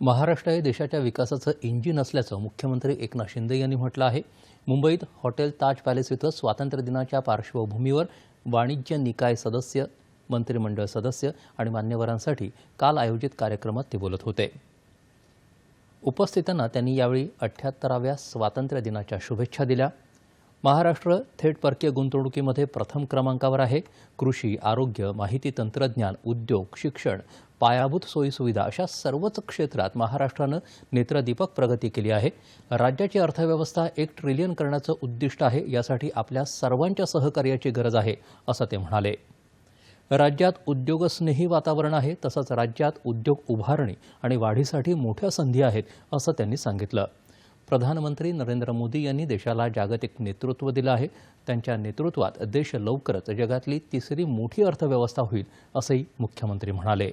महाराष्ट्र हे देशाच्या विकासाचं इंजिन असल्याचं मुख्यमंत्री एकनाथ शिंदे यांनी म्हटलं आहे. मुंबईत हॉटेल ताज पॅलेस इथं स्वातंत्र्यदिनाच्या पार्श्वभूमीवर वाणिज्य निकाय सदस्य मंत्रिमंडळ सदस्य आणि मान्यवरांसाठी काल आयोजित कार्यक्रमात ते बोलत होते. उपस्थितांना त्यांनी यावेळी अठ्ठ्याहत्तराव्या स्वातंत्र्य दिनाच्या शुभेच्छा दिल्या. महाराष्ट्र थेट परकीय गुंतवणुकीमध्ये प्रथम क्रमांकावर आहे. कृषी आरोग्य माहिती तंत्रज्ञान उद्योग शिक्षण पायाभूत सोयीसुविधा अशा सर्वच क्षेत्रात महाराष्ट्रानं नेत्रदीपक प्रगती केली आहे. राज्याची अर्थव्यवस्था एक ट्रिलियन करण्याचं उद्दिष्ट आहे यासाठी आपल्या सर्वांच्या सहकार्याची गरज आहे असं ते म्हणाले. राज्यात उद्योगस्नेही वातावरण आहे तसंच राज्यात उद्योग उभारणी आणि वाढीसाठी मोठ्या संधी आहेत असं त्यांनी सांगितलं. प्रधानमंत्री नरेंद्र मोदी यांनी देशाला जागतिक नेतृत्व दिलं आहे. त्यांच्या नेतृत्वात देश लवकरच जगातली तिसरी मोठी अर्थव्यवस्था होईल असंही मुख्यमंत्री म्हणाले.